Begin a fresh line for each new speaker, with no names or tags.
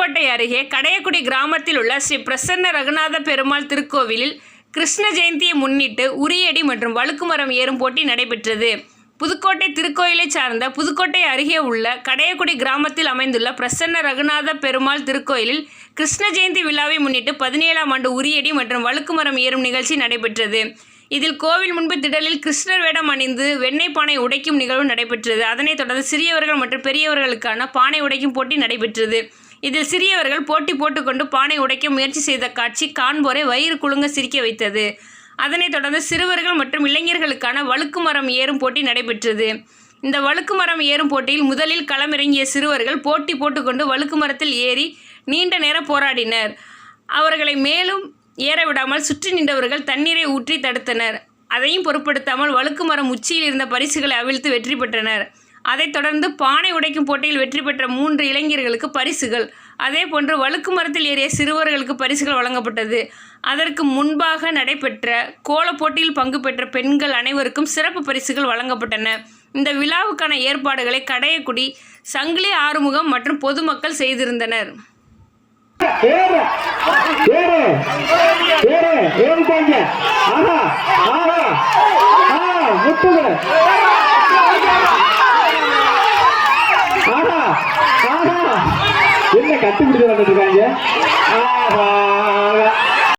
புதுக்கோட்டை அருகே கடையக்குடி கிராமத்தில் உள்ள ஸ்ரீ பிரசன்ன ரகுநாத பெருமாள் திருக்கோவிலில் கிருஷ்ண ஜெயந்தியை முன்னிட்டு உரியடி மற்றும் வழுக்குமரம் ஏறும் போட்டி நடைபெற்றது. புதுக்கோட்டை திருக்கோயிலை சார்ந்த புதுக்கோட்டை அருகே உள்ள கடையக்குடி கிராமத்தில் அமைந்துள்ள பிரசன்ன ரகுநாத பெருமாள் திருக்கோயிலில் கிருஷ்ண ஜெயந்தி விழாவை முன்னிட்டு பதினேழாம் ஆண்டு உரியடி மற்றும் வழுக்குமரம் ஏறும் நிகழ்ச்சி நடைபெற்றது. இதில் கோவில் முன்பு திடலில் கிருஷ்ணர் வேடம் அணிந்து வெண்ணெய் பானை உடைக்கும் நிகழ்வு நடைபெற்றது. அதனைத் தொடர்ந்து சிறியவர்கள் மற்றும் பெரியவர்களுக்கான பானை உடைக்கும் போட்டி நடைபெற்றது. இதில் சிறியவர்கள் போட்டி போட்டுக்கொண்டு பானை உடைக்க முயற்சி செய்த காட்சி காண்போரை வயிறு குலுங்க சிரிக்க வைத்தது. அதனைத் தொடர்ந்து சிறுவர்கள் மற்றும் இளைஞர்களுக்கான வழுக்கு மரம் ஏறும் போட்டி நடைபெற்றது. இந்த வழுக்கு மரம் ஏறும் போட்டியில் முதலில் களமிறங்கிய சிறுவர்கள் போட்டி போட்டுக்கொண்டு வழுக்கு மரத்தில் ஏறி நீண்ட நேரம் போராடினர். அவர்களை மேலும் ஏற விடாமல் சுற்றி நின்றவர்கள் தண்ணீரை ஊற்றி தடுத்தனர். அதையும் பொருட்படுத்தாமல் வழுக்கு மரம் உச்சியில் இருந்த பரிசுகளை அவிழ்த்து வெற்றி பெற்றனர். அதைத் தொடர்ந்து பானை உடைக்கும் போட்டியில் வெற்றி பெற்ற மூன்று இளைஞர்களுக்கு பரிசுகள். அதே போன்று வழுக்கு மரத்தில் ஏறிய சிறுவர்களுக்கு பரிசுகள் வழங்கப்பட்டது. அதற்கு முன்பாக நடைபெற்ற கோலப் போட்டியில் பங்கு பெற்ற பெண்கள் அனைவருக்கும் சிறப்பு பரிசுகள் வழங்கப்பட்டன. இந்த விழாவுக்கான ஏற்பாடுகளை கடையக்குடி சங்கிலி ஆறுமுகம் மற்றும் பொதுமக்கள் செய்திருந்தனர்.
ஏறு. என்ன கட்டி பிடிச்சு வந்துட்டு இருக்காங்க?